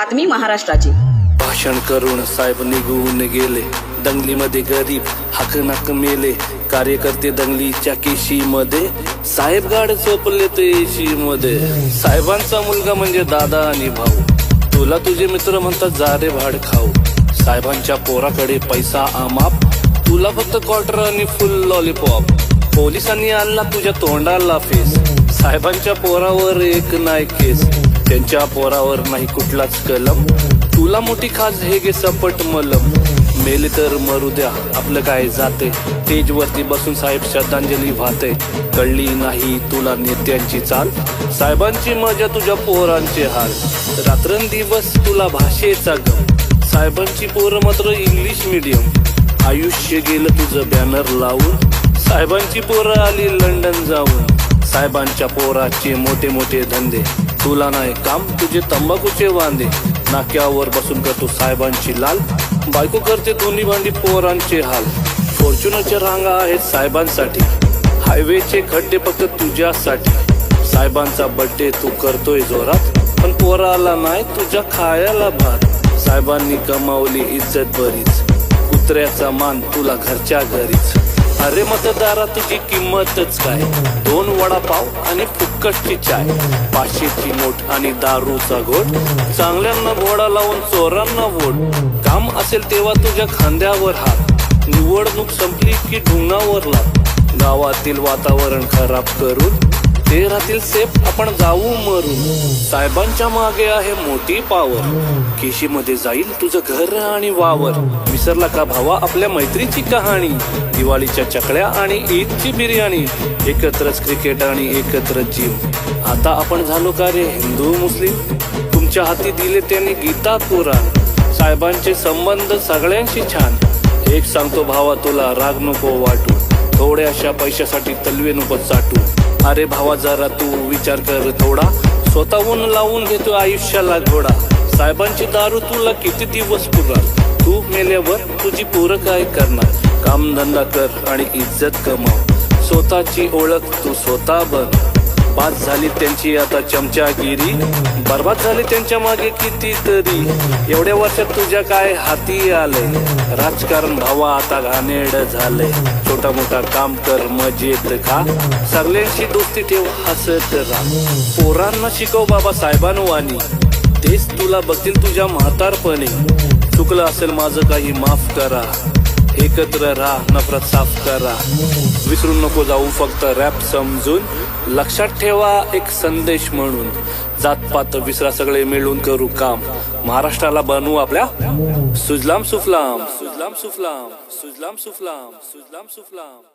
बातमी महाराष्ट्राची. भाषण करून साहेब निघून गेले. दंगलीमध्ये गरीब हाकनाक मेले. कार्यकर्ते दंगलीच्या केशीमध्ये. साहेब गाड चोपले ते मध्ये साहेबांचा मुलगा म्हणजे दादा आणि भाऊ. तुला तुझे मित्र म्हणतात जा रे भाड खाऊ. साहेबांच्या पोराकडे पैसा आमाप तुला फक्त क्वार्टर आणि फुल लॉलीपॉप पोलिसांनी आणला तुझ्या तोंडाला फेस साहेबांच्या पोरावर एक नाही केस. त्यांच्या पोरावर नाही कुठलाच कलम. तुला मोठी खास हे गे सपट मलम. मेले तर मरू द्या आपलं काय जाते? स्टेज वरती बसून साहेब श्रद्धांजली वाहते. कळली नाही तुला नेत्यांची चाल? साहेबांची मजा तुझ्या पोरांचे हाल. रात्रंदिवस तुला भाषेचा गम. साहेबांची पोरं मात्र इंग्लिश मीडियम आयुष्य गेलं तुझं बॅनर लावून. साहेबांची पोरं आली लंडन जाऊन. साहेबांच्या पोराचे मोठे मोठे धंदे. तुला नाही काम तुझे तंबाखूचे वांदे. नाक्यावर बसून करतो साहेबांची लाल. बायको करते दोन्ही भांडी पोरांचे हाल. फॉर्च्युनरच्या रांगा आहेत साहेबांसाठी. हायवेचे खड्डे फक्त तुझ्यासाठी. साहेबांचा बड्डे तू करतोय जोरात पण पोराला नाही तुझ्या खायला भात. साहेबांनी कमावली इज्जत बरीच. कुत्र्याचा मान तुला घरच्या घरीच. अरे मतदारा तुझी किंमतच काय? दोन वडापाव आणि फुक्कटची चाय. पाचशेची नोट आणि दारूचा घोट. चांगल्यांना घोडा लावून चोरांना वोट. काम असेल तेव्हा तुझ्या खांद्यावर हात. निवडणूक संपली की ढुंगावर लाग गावातील वातावरण खराब करून ते राहतील सेफ आपण जाऊ मरून साहेबांच्या मागे आहे मोठी पावर. केशीमध्ये जाईल तुझं घर आणि वावर. विसरला का भावा आपल्या मैत्रीची कहाणी? दिवाळीच्या चकड्या आणि ईदची बिर्याणी. एकत्रच क्रिकेट आणि एकत्र जीव. आता आपण झालो का रे हिंदू मुस्लिम? तुमच्या हाती दिले त्यांनी गीता पुराण साहेबांचे संबंध सगळ्यांशी छान. एक सांगतो भावा तुला राग नको वाटू. थोड्याशा पैशासाठी तलवे नको चाटू. अरे भावा जरा तू विचार कर थोडा. स्वतःहून लावून घेतो आयुष्याला घोडा. साहेबांची दारू तुला किती दिवस पुरणार? तू मेल्यावर तुझी पोरं काय करणार? कामधंदा कर आणि इज्जत कमाव. स्वतःची ओळख तू स्वतः बन बाद झाली त्यांची आता चमचागिरी. बर्बाद झाली त्यांच्या मागे कितीतरी एवढ्या वर्षात तुझ्या काय हाती आले राजकारण भावा आता घाणेड झालंय. छोटा मोठा काम कर मजेत खा. सगळ्यांशी दोस्ती ठेव हसत राहा. पोरांना शिकव बाबा साहेबांवानी. तेच तुला बघतील तुझ्या म्हातारपणे. चुकलं असेल माझं काही माफ करा. एकत्र राहा नफरत साफ करा. विसरू नको जाऊ फक्त रॅप समजून. लक्षात ठेवा एक संदेश म्हणून. जातपात विसरा सगळे मिळून करू काम. महाराष्ट्राला बनवू आपल्या सुजलाम सुफलाम. सुजलाम सुफलाम सुजलाम सुफलाम सुजलाम सुफलाम.